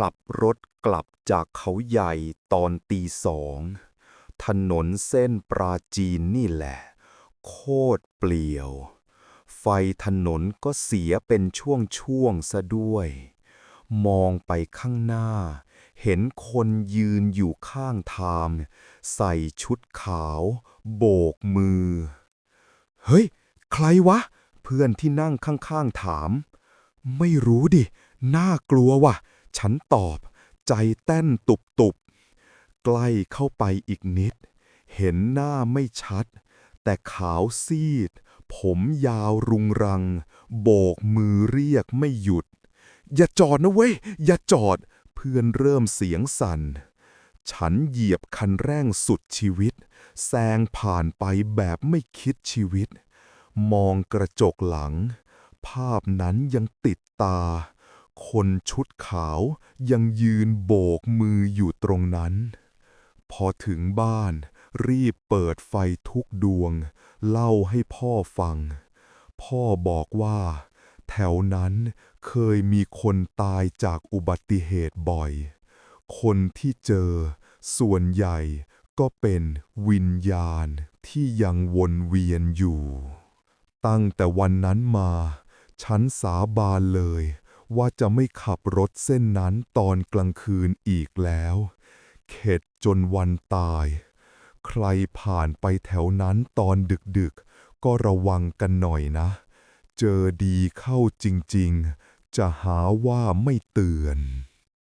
ขับรถกลับจากเขาใหญ่ตอนตีสอง ถนนเส้นปราจีนนี่แหละ โคตรเปลี่ยว ไฟถนนก็เสียเป็นช่วงๆซะด้วย มองไปข้างหน้า เห็นคนยืนอยู่ข้างทาง ใส่ชุดขาว โบกมือ เฮ้ย ใครวะ เพื่อนที่นั่งข้างๆถาม ไม่รู้ดิ น่ากลัวว่ะ ฉันตอบ ใจเต้นตุบๆใกล้เข้าไปอีกนิด เห็นหน้าไม่ชัด แต่ขาวซีด ผมยาวรุงรัง โบกมือเรียกไม่หยุด อย่าจอดนะเว้ย อย่าจอด เพื่อนเริ่มเสียงสั่น ฉันเหยียบคันเร่งสุดชีวิต แซงผ่านไปแบบไม่คิดชีวิต มองกระจกหลัง ภาพนั้นยังติดตา คนชุดขาวยังยืนโบกมืออยู่ตรงนั้น พอถึงบ้านรีบเปิดไฟทุกดวง เล่าให้พ่อฟัง พ่อบอกว่า แถวนั้นเคยมีคนตายจากอุบัติเหตุบ่อย คนที่เจอส่วนใหญ่ก็เป็นวิญญาณที่ยังวนเวียนอยู่ ตั้งแต่วันนั้นมา ฉันสาบานเลย ว่าจะไม่ขับรถเส้นนั้นตอนกลางคืนอีกแล้ว เข็ดจนวันตาย ใครผ่านไปแถวนั้นตอนดึกๆ ก็ระวังกันหน่อยนะ เจอดีเข้าจริงๆ จะหาว่าไม่เตือน